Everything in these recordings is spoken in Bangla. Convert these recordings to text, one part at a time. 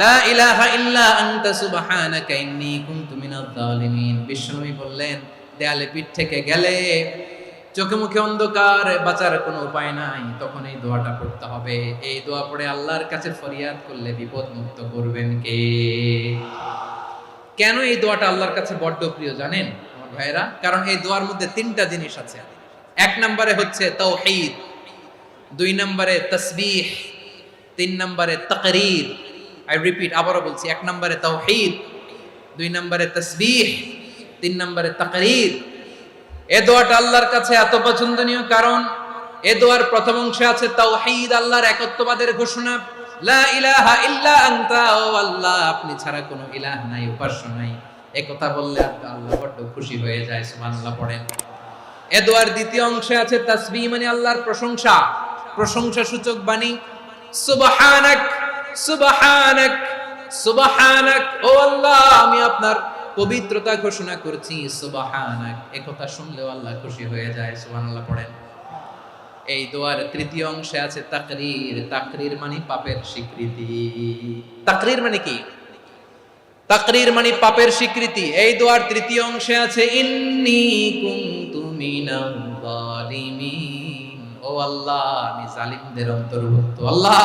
বললেন করবেন কে? কেন এই দোয়াটা আল্লাহর কাছে বড্ড প্রিয় জানেন, আমার ভাইরা কারণ এই দোয়ার মধ্যে তিনটা জিনিস আছে। এক নম্বরে হচ্ছে তাওহীদ দুই নম্বরে তসবিহ, তিন নম্বরে তাকরীর। আই রিপিট আবারও বলছি, এক নম্বরে তাওহীদ, দুই নম্বরে তসবিহ, তিন নম্বরে তাকরীর। এ দোয়াটা আল্লাহর কাছে এত পছন্দনীয় কারণ, এ দোয়ার প্রথম অংশে আছে তাওহীদ, আল্লাহর একত্ববাদের ঘোষণা। লা ইলাহা ইল্লা আনতা, ও আল্লাহ, আপনি ছাড়া কোনো ইলাহ নাই, উপাস্য নাই। এ কথা বললে আল্লাহ বড্ড খুশি হয়ে যায়, সুবহানাল্লাহ পড়েন। এ দোয়ার দ্বিতীয় অংশে আছে তাসবিহ মানে আল্লাহর প্রশংসা। প্রশংসা সূচক বাণী, সুবহানাক। সুবহানাক সুবহানাক, ও আল্লাহ, আমি আপনার পবিত্রতা ঘোষণা করছি, সুবহানাক। এ কথা শুনলেও আল্লাহ খুশি হয়ে যায়, সুবহানাল্লাহ পড়েন। এই দোয়ার তৃতীয় অংশে আছে তাকরীর। তাকরীর মানে পাপের স্বীকৃতি। তাকরীর মানে কি? তাকরীর মানে পাপের স্বীকৃতি। এই দোয়ার তৃতীয় অংশে আছে, ইন্নি কুনতু মিনাল জালিমিন ও আল্লাহ, আমি জালিমদের অন্তর্ভুক্ত। আল্লাহ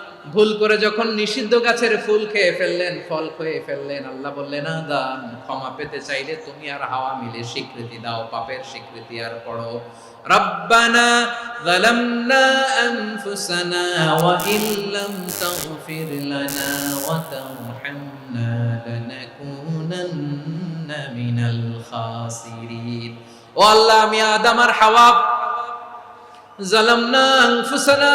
ভুল করে যখন নিষিদ্ধ গাছের ফুল খেয়ে ফেললেন ফল খেয়ে ফেললেন আল্লাহ বললেন আদম ক্ষমা পেতে চাইলে তুমি আর হাওয়া মিলে স্বীকৃতি দাও পাপের স্বীকৃতি আর পড়ো রব্বানা ظلمنا أنفسنا وإن لم تغفر لنا وترحمنا لنكونن من الخاسرين ও আল্লাহ আমি আদম আর হাওয়া জালামনা আনফুসানা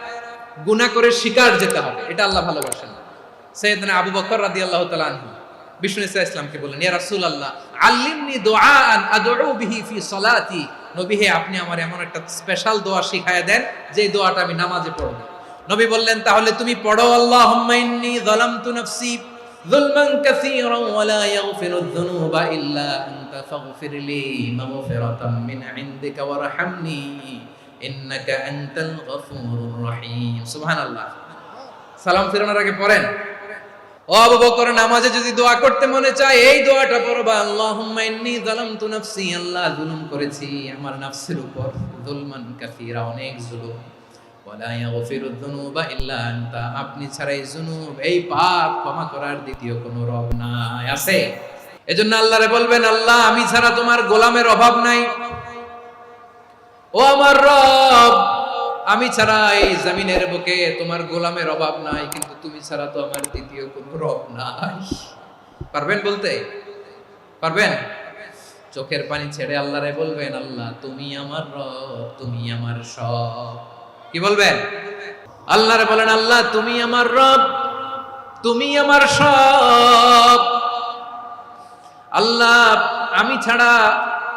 গুনা করে শিকার যেতে হবে। এটা আল্লাহ ভালোবাসেন। সৈয়দনা আবু বকর রাদি আল্লাহ তালাহু বিষ্ণু ইসা ইসলামকে বললেন, ইয়া রাসুল আল্লাহ আল্লিমনি বিহি ফি নবী হে, আপনি আমার এমন একটা স্পেশাল দোয়া শিখাইয়া দেন যে দোয়াটা আমি নামাজে পড়ব। নবী বললেন, তাহলে তুমি পড়ো আল্লাহ হুম্মাইন্নি যালামতু নাফসি যুলমান ওয়া লা যুনুবা ইল্লা আনতা ফাগফিরলি মাগফিরাতাম মিন ইনদিকা ওয়ারহামনি ইন্নাকা আনতাল গফুরুর রহিম। সুবহানাল্লাহ। সালাম ফেরানোর আগে পড়েন। ও আবু বকর, নামাজে যদি দোয়া করতে মনে চায়, এই দোয়াটা পড়বা, আল্লাহুম্মা ইন্নী যালামতু নাফসি, আল্লাহ জুলুম করেছি, আমার নাফসের উপর যুলমান কাসীরা, অনেক জুলুম। ওয়ালা ইয়াগফিরু যুনুবা ইল্লা আনতা, আপনি ছাড়াই এই এই পাপ ক্ষমা করার দ্বিতীয় কোনো রব নাই। আছে? এজন্য আল্লাহরে বলবেন, আল্লাহ, আমি ছাড়া তোমার গোলামের অভাব নাই। ও আমার রব, আমি ছাড়া এই জমিনের বুকে তোমার গোলামের অভাব নাই, কিন্তু তুমি ছাড়া তো আমার দ্বিতীয় কোনো রব নাই। পারবেন বলতে? পারবেন? চোখের পানি ছেড়ে আল্লাহরে বলবেন, আল্লাহ, তুমি আমার রব, তুমি আমার সব। কি বলবেন? আল্লাহরে বলেন, আল্লাহ, তুমি আমার রব, তুমি আমার সব। আল্লাহ, আমি ছাড়া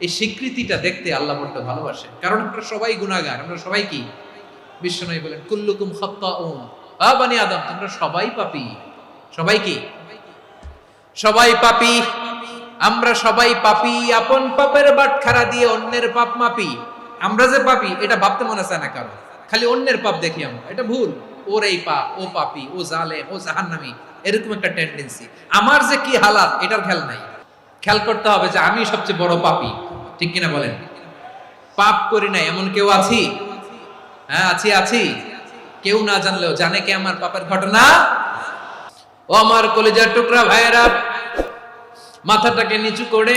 এই স্বীকৃতিটা দেখতে আল্লাহ বড্ড ভালোবাসে। কারণ আমরা সবাই গুনাহগার, আমরা সবাই কি? বিশ্বনবী বলেন, কুল্লুকুম খাত্তাউন। আ বানি আদম তোমরা সবাই পাপি। সবাই কি? সবাই পাপি। আমরা সবাই পাপি, আপন পাপের বাটখারা দিয়ে অন্যের পাপ মাপি। আমরা যে পাপি, এটা ভাবতে মনে চায় না কারও। খালি অন্যের পাপ দেখি আমরা, এটা ভুল। ওর এই পাপ, ও পাপি, ও জালে ও জাহান্নামি, এরকম একটা টেন্ডেন্সি আমার যে কি হালাত, এটার খেয়াল নাই। খেয়াল করতে হবে যে আমি সবচেয়ে বড় পাপী। ঠিক কিনা বলেন? পাপ করি নাই, এমন কেউ আছি? হ্যাঁ আছি আছি। কেউ না জানলেও জানে কে আমার পাপের ঘটনা? ও আমার কলেজার টুকরা ভাইয়েরা, মাথাটাকে নিচু করে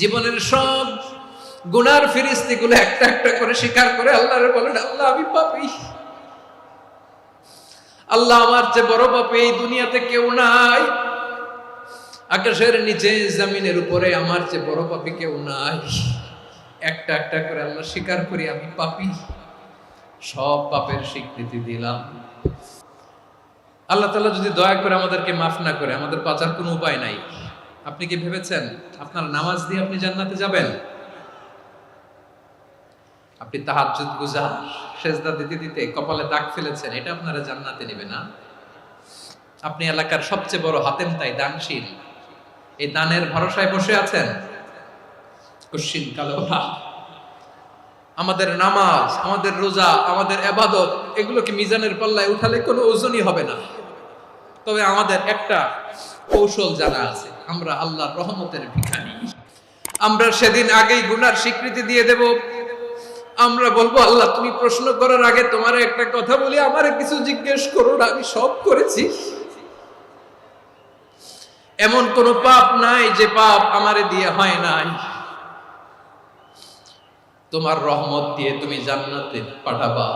জীবনের সব গুনার ফিরিস্তি গুলো একটা একটা করে স্বীকার করে আল্লাহরে বলেন, আল্লাহ, আমি পাপি। আল্লাহ আমার চেয়ে বড় পাপি, এই দুনিয়াতে কেউ নাই। আকাশের নিচে, জমিনের উপরে, আমার চেয়ে বড় পাপি কেউ নাই। একটা একটা করে আল্লাহ স্বীকার করি, আমি পাপি। সব পাপের স্বীকৃতি দিলাম। আল্লাহ তাআলা যদি দয়া করে আমাদেরকে মাফ না করে, আমাদের বাঁচার কোনো উপায় নাই। আপনি কি ভেবেছেন? আপনার নামাজ দিয়ে আপনি জান্নাতে যাবেন? আপনি তাহাজ্জুদ গুজার সেজদা দিতে দিতে কপালে দাগ ফেলেছেন, এটা আপনারা জান্নাতে নেবে না। আপনি এলাকার সবচেয়ে বড় হাতেম তাই দানশীল। এই দানের ভরসায় বসে আছেন? কশিন কালো না আমাদের নামাজ, আমাদের রোজা, আমাদের এবাদত, এগুলোকে মিজানের পাল্লায় উঠালে কোনো ওজনই হবে না। তবে আমাদের একটা কৌশল জানা আছে, আমরা আল্লাহর রহমতের ভিখারি। আমরা সেদিন আগেই গুনার স্বীকৃতি দিয়ে দেব। আমরা বলব, আল্লাহ, তুমি প্রশ্ন করার আগে তোমার একটা কথা বলি, আমারে কিছু জিজ্ঞেস করো না, আমি সব করেছি। এমন কোন পাপ নাই যে পাপ আমারে দিয়ে হয় নাই। তোমার রহমত দিয়ে তুমি জান্নাতে পাঠাবা।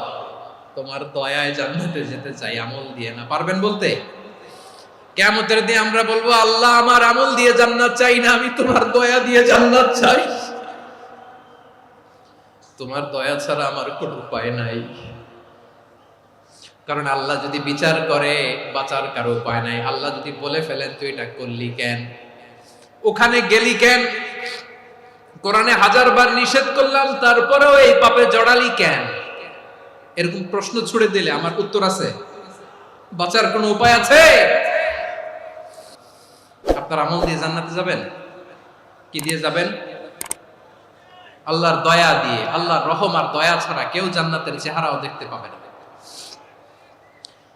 তোমার দয়ায় জান্নাতে যেতে চাই, আমল দিয়ে না। পারবেন বলতে? কেমতের দিয়ে আমরা বলব, আল্লাহ আমার আমল দিয়ে জান্নাত চাই না, আমি তোমার দয়া দিয়ে জান্নাত চাই। তোমার দয়া ছাড়া আমার কোনো উপায় নাই। কারণ আল্লাহ যদি বিচার করে, বাঁচার কারও উপায় নাই। আল্লাহ যদি বলে ফেলেন, তুই এটা করলি কেন? ওখানে গেলি কেন? কোরআনে হাজার বার নিষেধ করলাম, তারপরেও এই পাপে জড়ালি কেন? এরকম প্রশ্ন ছুড়ে দিলে আমার উত্তর আছে। বাঁচার কোনো উপায় আছে? আপনার আমল দিয়ে জান্নাতে যাবেন? কি দিয়ে যাবেন? আল্লাহর দয়া দিয়ে। আল্লাহর রহম আর দয়া ছাড়া কেউ জান্নাতের চেহারাও দেখতে পাবে না।